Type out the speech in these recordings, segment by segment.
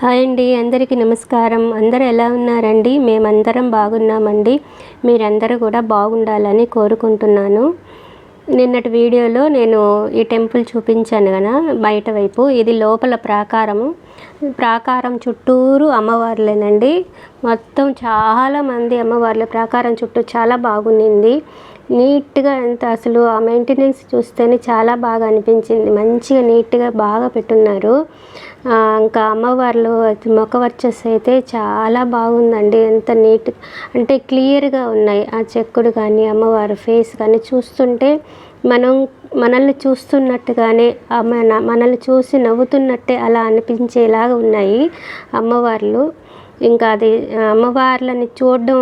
Hi అండి అందరికీ నమస్కారం. అందరూ ఎలా ఉన్నారండి? మేమందరం బాగున్నామండి. మీరందరూ కూడా బాగుండాలని కోరుకుంటున్నాను. నిన్నటి వీడియోలో నేను ఈ టెంపుల్ చూపించాను కదా బయట వైపు. ఇది లోపల ప్రాకారము. ప్రాకారం చుట్టూరు అమ్మవార్లేనండి. మొత్తం చాలా మంది అమ్మవార్ల. ప్రాకారం చుట్టూ చాలా బాగుండింది. నీట్గా ఎంత అసలు ఆ మెయింటెనెన్స్ చూస్తేనే చాలా బాగా అనిపించింది. మంచిగా నీట్గా బాగా పెట్టున్నారు. ఇంకా అమ్మవార్లు ముఖ అయితే చాలా బాగుందండి. ఎంత నీట్ అంటే క్లియర్గా ఉన్నాయి. ఆ చెక్కుడు కానీ అమ్మవారి ఫేస్ కానీ చూస్తుంటే మనం మనల్ని చూస్తున్నట్టుగానే మన మనల్ని చూసి నవ్వుతున్నట్టే అలా అనిపించేలాగా ఉన్నాయి అమ్మవార్లు. ఇంకా అది అమ్మవార్లని చూడడం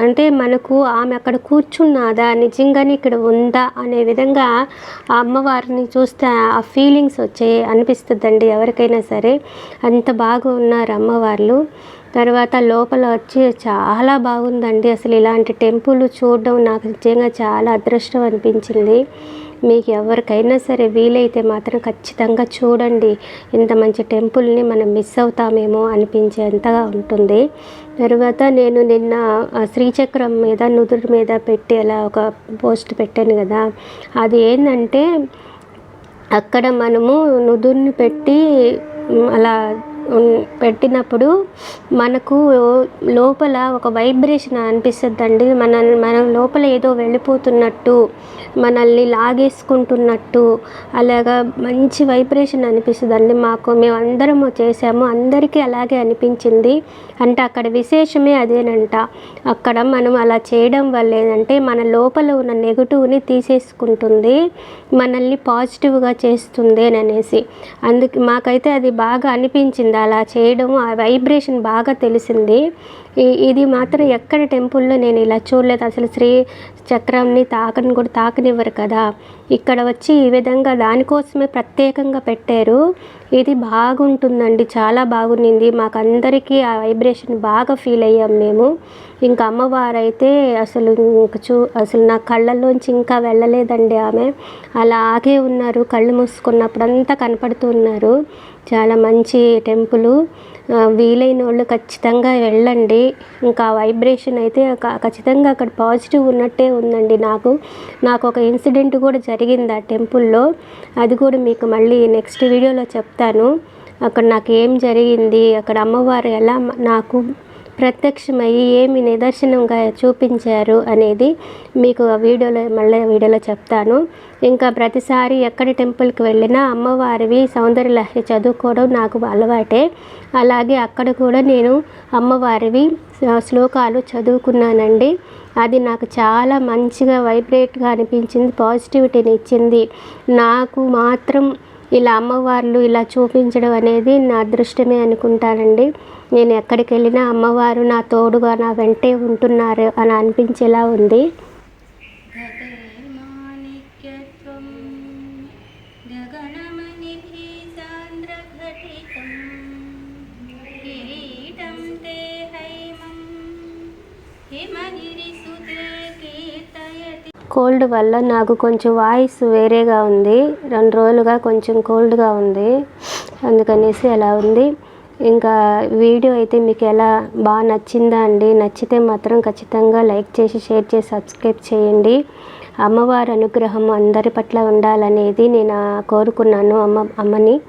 అంటే మనకు ఆమె అక్కడ కూర్చున్నదా? నిజంగానే ఇక్కడ ఉందా? అనే విధంగా ఆ అమ్మవారిని చూస్తే ఆ ఫీలింగ్స్ వచ్చే అనిపిస్తుందండి ఎవరికైనా సరే. అంత బాగా ఉన్నారు అమ్మవార్లు. తర్వాత లోపల వచ్చి చాలా బాగుందండి. అసలు ఇలాంటి టెంపుల్ చూడడం నాకు నిజంగా చాలా అదృష్టం అనిపించింది. మీకు ఎవరికైనా సరే వీలైతే మాత్రం ఖచ్చితంగా చూడండి. ఇంత మంచి టెంపుల్ని మనం మిస్ అవుతామేమో అనిపించేంతగా ఉంటుంది. తర్వాత నేను నిన్న శ్రీచక్రం మీద నుదురు మీద పెట్టి అలా ఒక పోస్ట్ పెట్టాను కదా. అది ఏంటంటే అక్కడ మనము నుదురుని పెట్టి అలా పెట్టినప్పుడు మనకు లోపల ఒక వైబ్రేషన్ అనిపిస్తుందండి. మన మనం లోపల ఏదో వెళ్ళిపోతున్నట్టు మనల్ని లాగేసుకుంటున్నట్టు అలాగా మంచి వైబ్రేషన్ అనిపిస్తుందండి మాకు. మేము అందరము చేసాము అందరికీ అలాగే అనిపించింది. అంటే అక్కడ విశేషమే అదేనంట. అక్కడ మనం అలా చేయడం వల్ల ఏంటంటే మన లోపల ఉన్న నెగిటివ్ని తీసేసుకుంటుంది. మనల్ని పాజిటివ్గా చేస్తుంది అని అనేసి. అందుకే మాకైతే అది బాగా అనిపించింది. అలా చేయడం ఆ వైబ్రేషన్ బాగా తెలిసింది. ఇది మాత్రం ఎక్కడ టెంపుల్లో నేను ఇలా చూడలేదు. అసలు శ్రీ చక్రంని తాకని కూడా తాకనివ్వరు కదా. ఇక్కడ వచ్చి ఈ విధంగా దానికోసమే ప్రత్యేకంగా పెట్టారు. ఇది బాగుంటుందండి చాలా బాగుండింది మాకు అందరికీ ఆ వైబ్రేషన్ బాగా ఫీల్ అయ్యాం మేము. ఇంకా అమ్మవారు అయితే అసలు ఇంక చూ అసలు నా కళ్ళల్లోంచి ఇంకా వెళ్ళలేదండి ఆమె. అలాగే ఉన్నారు కళ్ళు మూసుకున్నప్పుడంతా కనపడుతూ ఉన్నారు. చాలా మంచి టెంపుల్. వీలైన వాళ్ళు ఖచ్చితంగా వెళ్ళండి. ఇంకా వైబ్రేషన్ అయితే ఖచ్చితంగా అక్కడ పాజిటివ్ ఉన్నట్టే ఉందండి నాకు. నాకు ఒక ఇన్సిడెంట్ కూడా జరిగింది ఆ టెంపుల్లో. అది కూడా మీకు మళ్ళీ నెక్స్ట్ వీడియోలో చెప్తాను. అక్కడ నాకు ఏం జరిగింది అక్కడ అమ్మవారు ఎలా నాకు ప్రత్యక్షమయ్యి ఏమి నిదర్శనంగా చూపించారు అనేది మీకు ఆ వీడియోలో మళ్ళీ వీడియోలో చెప్తాను. ఇంకా ప్రతిసారి ఎక్కడ టెంపుల్కి వెళ్ళినా అమ్మవారివి సౌందర్య లహరి చదువుకోవడం నాకు అలవాటే. అలాగే అక్కడ కూడా నేను అమ్మవారివి శ్లోకాలు చదువుకున్నానండి. అది నాకు చాలా మంచిగా వైబ్రేట్గా అనిపించింది పాజిటివిటీని ఇచ్చింది. నాకు మాత్రం ఇలా అమ్మవార్లు ఇలా చూపించడం అనేది నా అదృష్టమే అనుకుంటానండి. నేను ఎక్కడికి వెళ్ళినా అమ్మవారు నా తోడుగా నా వెంటే ఉంటున్నారు అని అనిపించేలా ఉంది. కోల్డ్ వల్ల నాకు కొంచెం వాయిస్ వేరేగా ఉంది. రెండు రోజులుగా కొంచెం కోల్డ్గా ఉంది. అందుకనేసి అలా ఉంది. ఇంకా వీడియో అయితే మీకు ఎలా బాగా నచ్చిందా అండి? నచ్చితే మాత్రం ఖచ్చితంగా లైక్ చేసి షేర్ చేసి సబ్స్క్రైబ్ చేయండి. అమ్మవారి అనుగ్రహం అందరి పట్ల ఉండాలనేది నేను కోరుకున్నాను. అమ్మ అమ్మని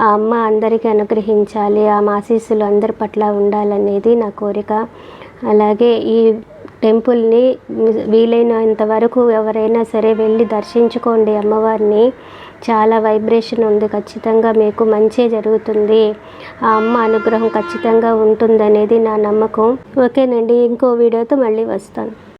ఆ అమ్మ అందరికీ అనుగ్రహించాలి. ఆ ఆశీస్సులు అందరి పట్ల ఉండాలనేది నా కోరిక. అలాగే ఈ టెంపుల్ని వీలైనంత వరకు ఎవరైనా సరే వెళ్ళి దర్శించుకోండి అమ్మవారిని. చాలా వైబ్రేషన్ ఉంది. ఖచ్చితంగా మీకు మంచి జరుగుతుంది. ఆ అమ్మ అనుగ్రహం ఖచ్చితంగా ఉంటుందనేది నా నమ్మకం. ఓకేనండి ఇంకో వీడియోతో మళ్ళీ వస్తాను.